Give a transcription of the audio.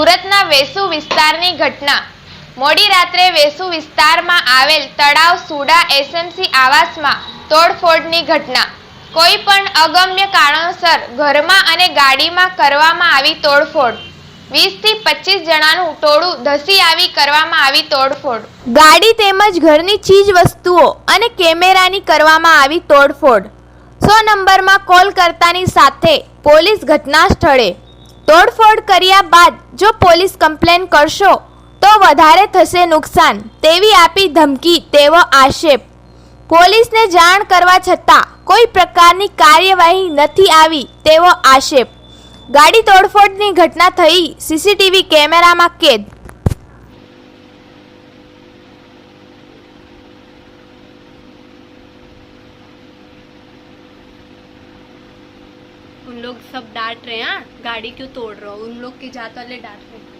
સુરતના વેસુ વિસ્તારની ઘટના. મોડી રાત્રે વેસુ વિસ્તારમાં આવેલ તળાવ સુડા એસએમસી આવાસમાં તોડફોડની ઘટના. કોઈ પણ અગમ્ય કારણોસર ઘરમાં અને ગાડીમાં કરવામાં આવી તોડફોડ. વીસથી પચીસ જણાનું ટોળું ધસી આવી કરવામાં આવી તોડફોડ. ગાડી તેમજ ઘરની ચીજ વસ્તુઓ અને કેમેરાની કરવામાં આવી તોડફોડ. સો નંબરમાં કોલ કરતાની સાથે પોલીસ ઘટના સ્થળે તોડફોડ કર્યા બાદ જો પોલીસ કમ્પ્લેન કરશો, તો વધારે થશે નુકસાન, તેવી આપી ધમકી, તેવો આક્ષેપ. પોલીસને જાણ કરવા છતાં કોઈ પ્રકારની કાર્યવાહી નથી આવી, તેવો આક્ષેપ. ગાડી તોડફોડની ઘટના થઈ, સીસીટીવી કેમેરામાં કેદ उन लोग सब डांट रहे हैं हाँ गाड़ी क्यों तोड़ रहे हो उन लोग की जात वाले डांट रहे हैं